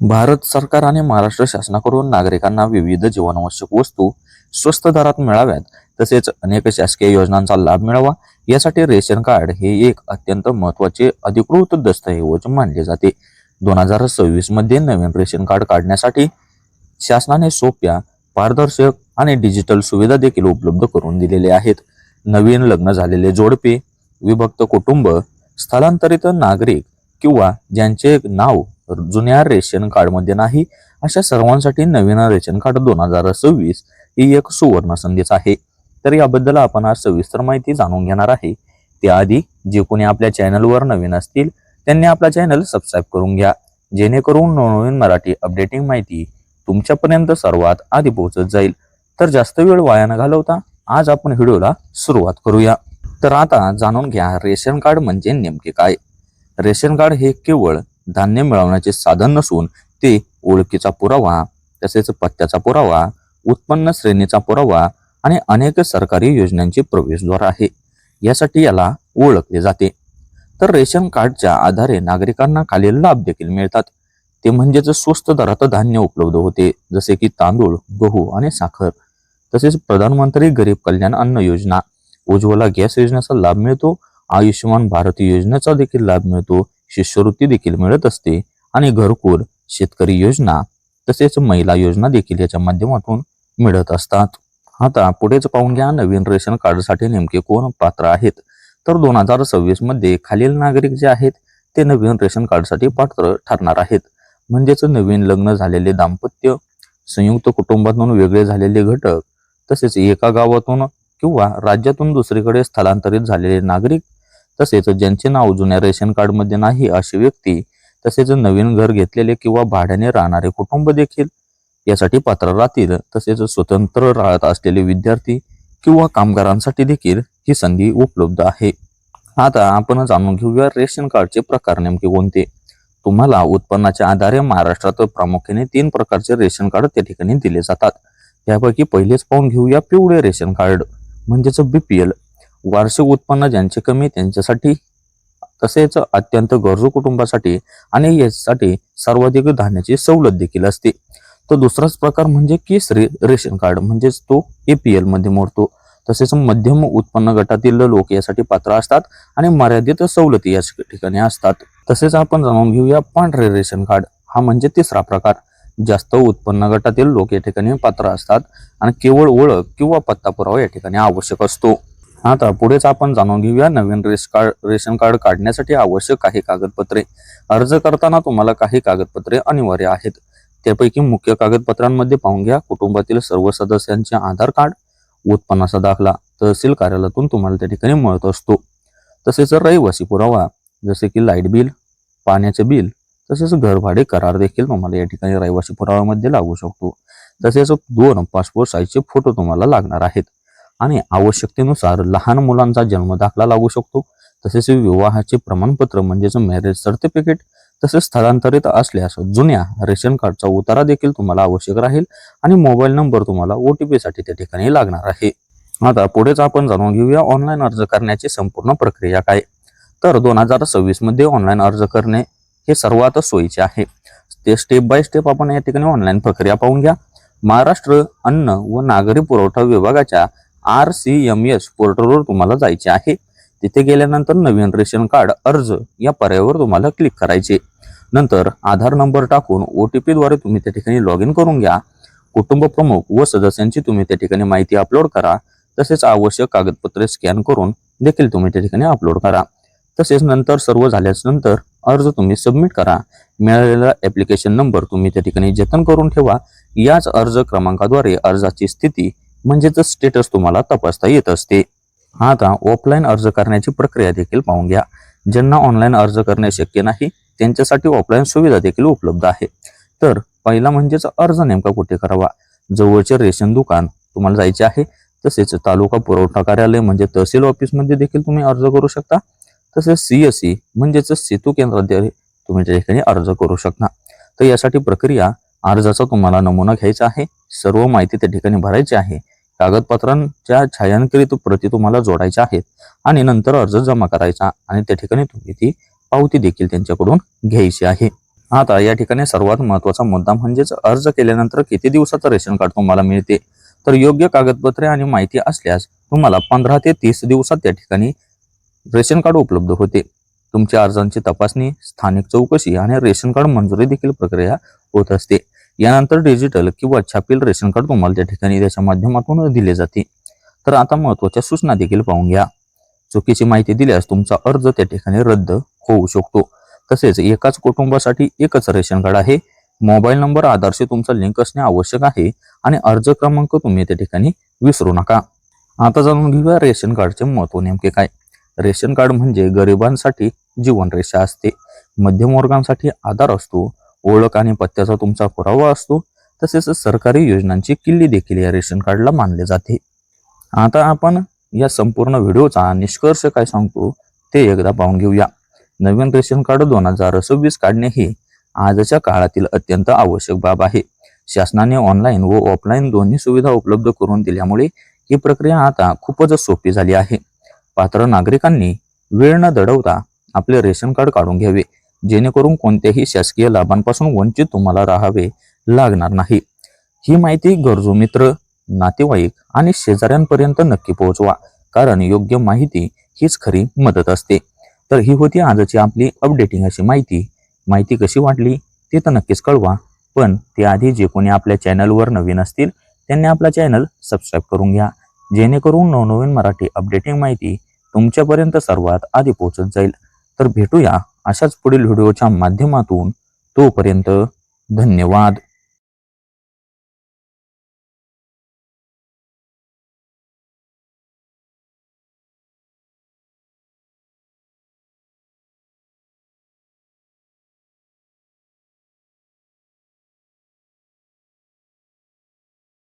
भारत सरकार आणि महाराष्ट्र शासनाकडून नागरिकांना विविध जीवनावश्यक वस्तू स्वस्त दरात मिळाव्यात तसेच अनेक शासकीय योजनांचा लाभ मिळावा. यासाठी रेशन कार्ड हे एक अत्यंत महत्त्वाचे अधिकृत दस्तऐवज मानले जाते. दोन हजार सव्वीसमध्ये नवीन रेशन कार्ड काढण्यासाठी शासनाने सोप्या पारदर्शक आणि डिजिटल सुविधा देखील उपलब्ध करून दिलेल्या आहेत. नवीन लग्न झालेले जोडपे विभक्त कुटुंब स्थलांतरित नागरिक किंवा ज्यांचे नाव जुन्या रेशन कार्डमध्ये नाही अशा सर्वांसाठी नवीन रेशन कार्ड दोन हजार सव्वीस ही एक सुवर्ण संधीच आहे. तर याबद्दल आपण आज सविस्तर माहिती जाणून घेणार आहे. त्याआधी जे कोणी आपल्या चॅनलवर नवीन असतील त्यांनी आपला चॅनल सबस्क्राईब करून घ्या. जेणेकरून नवनवीन मराठी अपडेटिंग माहिती तुमच्यापर्यंत सर्वात आधी पोहोचत जाईल. तर जास्त वेळ वाया न घालवता आज आपण व्हिडिओला सुरुवात करूया. तर आता जाणून घ्या रेशन कार्ड म्हणजे नेमके काय? रेशन कार्ड हे केवळ धान्य मिळवण्याचे साधन नसून ते ओळखीचा पुरावा तसेच पत्त्याचा पुरावा उत्पन्न श्रेणीचा पुरावा आणि अनेक सरकारी योजनांचे प्रवेशद्वार आहे. यासाठी याला ओळखले जाते. तर रेशन कार्डच्या आधारे नागरिकांना खालील लाभ देखील मिळतात. ते म्हणजेच स्वस्त दरात धान्य उपलब्ध होते जसे की तांदूळ गहू आणि साखर. तसेच प्रधानमंत्री गरीब कल्याण अन्न योजना उज्ज्वला गॅस योजनेचा लाभ मिळतो आयुष्यमान भारत योजनेचा देखील लाभ मिळतो शिष्यवृत्ती देखील मिळत असते आणि घरकुल शेतकरी योजना तसेच महिला योजना देखील याच्या माध्यमातून मिळत असतात. आता पुढेच पाहून घ्या नवीन रेशन कार्डसाठी नेमके कोण पात्र आहेत. तर दोन हजार सव्वीसमध्ये खालील नागरिक जे आहेत ते नवीन रेशन कार्डसाठी पात्र ठरणार आहेत. म्हणजेच नवीन लग्न झालेले दाम्पत्य संयुक्त कुटुंबातून वेगळे झालेले घटक तसेच एका गावातून किंवा राज्यातून दुसरीकडे स्थलांतरित झालेले नागरिक तसेच ज्यांचे नाव जुन्या रेशन कार्डमध्ये नाही अशी व्यक्ती तसेच नवीन घर घेतलेले किंवा भाड्याने राहणारे कुटुंब देखील. यासाठी पात्र राहतील तसेच स्वतंत्र राहत असलेले विद्यार्थी किंवा कामगारांसाठी देखील ही संधी उपलब्ध आहे. आता आपण जाणून घेऊया रेशन कार्डचे प्रकार नेमके कोणते? तुम्हाला उत्पन्नाच्या आधारे महाराष्ट्रात प्रामुख्याने तीन प्रकारचे रेशन कार्ड त्या ठिकाणी दिले जातात. त्यापैकी पहिलेच पाहून घेऊया पिवळे रेशन कार्ड म्हणजेच बीपीएल वार्षिक उत्पन्न ज्यांचे कमी त्यांच्यासाठी तसेच अत्यंत गरजू कुटुंबासाठी आणि यासाठी सर्वाधिक धान्याची सवलत देखील असते. तर दुसराच प्रकार म्हणजे केसरी रेशन कार्ड म्हणजेच तो एपीएलमध्ये मोडतो. तसेच मध्यम उत्पन्न गटातील लोक यासाठी पात्र असतात आणि मर्यादित सवलती या ठिकाणी असतात. तसेच आपण जाणून घेऊया पांढरे रेशन कार्ड. हा म्हणजे तिसरा प्रकार. जास्त उत्पन्न गटातील लोक या ठिकाणी पात्र असतात आणि केवळ ओळख किंवा पत्ता पुरावा या ठिकाणी आवश्यक असतो. आता पुढेच आपण जाणून घेऊया नवीन रेश कार्ड रेशन कार्ड काढण्यासाठी आवश्यक काही कागदपत्रे. अर्ज करताना तुम्हाला काही कागदपत्रे अनिवार्य आहेत. त्यापैकी मुख्य कागदपत्रांमध्ये पाहून घ्या कुटुंबातील सर्व सदस्यांचे आधार कार्ड उत्पन्नाचा दाखला तहसील कार्यालयातून तुम्हाला त्या ठिकाणी मिळत असतो. तसेच रहिवासी पुरावा जसे की लाइट बिल पाण्याचे बिल तसेच घरभाडे करार देखील तुम्हाला या ठिकाणी रहिवासी पुराव्यामध्ये लागू शकतो. तसेच दोन पासपोर्ट साईजचे फोटो तुम्हाला लागणार आहेत. आणि आवश्यकतेनुसार लहान मुलांचा जन्म दाखला लागू शकतो. तसेच विवाहाचे प्रमाणपत्र म्हणजेच मॅरेज सर्टिफिकेट तसेच स्थलांतरित असल्यास जुन्या रेशन कार्डचा उतारा देखील तुम्हाला आवश्यक राहील आणि मोबाईल नंबर तुम्हाला ओ टी साठी त्या ठिकाणी लागणार आहे. आता पुढेच आपण जाणून घेऊया ऑनलाईन अर्ज करण्याची संपूर्ण प्रक्रिया काय? तर दोन हजार सव्वीसमध्ये ऑनलाईन अर्ज करणे हे सर्वात सोयीचे आहे. ते स्टेप बाय स्टेप आपण या ठिकाणी ऑनलाईन प्रक्रिया पाहून घ्या. महाराष्ट्र अन्न व नागरी पुरवठा विभागाच्या आर सी एम एस पोर्टलवर तुम्हाला जायचे आहे. तिथे गेल्यानंतर नवीन रेशन कार्ड अर्ज या पर्यायावर तुम्हाला क्लिक करायचे. नंतर आधार नंबर टाकून ओ टी पीद्वारे तुम्ही त्या ठिकाणी लॉग इन करून घ्या. कुटुंब प्रमुख व सदस्यांची तुम्ही त्या ठिकाणी माहिती अपलोड करा. तसेच आवश्यक कागदपत्रे स्कॅन करून देखील तुम्ही त्या ठिकाणी अपलोड करा. तसेच नंतर सर्व झाल्यास नंतर अर्ज तुम्ही सबमिट करा. मिळालेला ऍप्लिकेशन नंबर तुम्ही त्या ठिकाणी जतन करून ठेवा. याच अर्ज क्रमांकाद्वारे अर्जाची स्थिती म्हणजेच स्टेटस तुम्हाला तपासता येत असते. आता ऑफलाईन अर्ज करण्याची प्रक्रिया देखील पाहून घ्या. ज्यांना ऑनलाईन अर्ज करणे शक्य नाही त्यांच्यासाठी ऑफलाईन सुविधा देखील उपलब्ध आहे. तर पहिला म्हणजेच अर्ज नेमका कुठे करावा? जवळचे रेशन दुकान तुम्हाला जायचे आहे. तसेच तालुका पुरवठा कार्यालय म्हणजे तहसील ऑफिसमध्ये देखील तुम्ही अर्ज करू शकता. तसेच सी एस सी म्हणजेच सेतू केंद्राद्वारे तुम्ही त्या ठिकाणी अर्ज करू शकता. तर यासाठी प्रक्रिया अर्जाचा तुम्हाला नमुना घ्यायचा आहे. सर्व माहिती त्या ठिकाणी भरायची आहे. कागदपत्रांच्या छायांकित प्रती तुम्हाला जोडायच्या आहेत आणि नंतर अर्ज जमा करायचा आणि त्या ठिकाणी तुम्ही ती पावती देखील त्यांच्याकडून घ्यायची आहे. आता या ठिकाणी सर्वात महत्त्वाचा मुद्दा म्हणजेच अर्ज केल्यानंतर किती दिवसाचं रेशन कार्ड तुम्हाला मिळते? तर योग्य कागदपत्रे आणि माहिती असल्यास तुम्हाला पंधरा ते तीस दिवसात त्या ठिकाणी रेशन कार्ड उपलब्ध होते. तुमच्या अर्जांची तपासणी स्थानिक चौकशी आणि रेशन कार्ड मंजुरी देखील प्रक्रिया होत असते. यानंतर डिजिटल किंवा छापील रेशन कार्ड तुम्हाला त्या ठिकाणी त्याच्या माध्यमातून दिले जाते. तर आता महत्त्वाच्या सूचना देखील पाहून घ्या. चुकीची माहिती दिल्यास तुमचा अर्ज त्या ठिकाणी रद्द होऊ शकतो. तसेच एकाच कुटुंबासाठी एकच रेशन कार्ड आहे. मोबाईल नंबर आधारशी तुमचा लिंक असणे आवश्यक आहे आणि अर्ज क्रमांक तुम्ही त्या ठिकाणी विसरू नका. आता जाणून घेऊया रेशन कार्डचे महत्त्व नेमके काय? रेशन कार्ड म्हणजे गरिबांसाठी जीवनरेषा असते. मध्यमवर्गांसाठी आधार असतो. ओळख आणि पत्त्याचा तुमचा पुरावा असतो तसेच सरकारी योजनांची किल्ली देखील या रेशन कार्डला मानले जाते. आता आपण या संपूर्ण व्हिडिओचा निष्कर्ष काय सांगतो ते एकदा पाहून घेऊया. नवीन रेशन कार्ड दोन हजार सव्वीस काढणे हे आजच्या काळातील अत्यंत आवश्यक बाब आहे. शासनाने ऑनलाईन व ऑफलाईन दोन्ही सुविधा उपलब्ध करून दिल्यामुळे ही प्रक्रिया आता खूपच सोपी झाली आहे. पात्र नागरिकांनी वेळ न दडवता आपले रेशन कार्ड काढून घ्यावे. जेणेकरून कोणत्याही शासकीय लाभांपासून वंचित तुम्हाला राहावे लागणार नाही. ही माहिती गरजू मित्र नातेवाईक आणि शेजाऱ्यांपर्यंत नक्की पोहोचवा कारण योग्य माहिती हीच खरी मदत असते. तर ही होती आजची आपली अपडेटिंग अशी माहिती. माहिती कशी वाटली ते तर नक्कीच कळवा पण त्याआधी जे कोणी आपल्या चॅनलवर नवीन असतील त्यांनी आपला चॅनल सबस्क्राईब करून घ्या. जेणेकरून नवनवीन मराठी अपडेटिंग माहिती तुमच्यापर्यंत सर्वात आधी पोहोचत जाईल. तर भेटूया अशाच पुढील व्हिडिओच्या माध्यमातून तोपर्यंत धन्यवाद.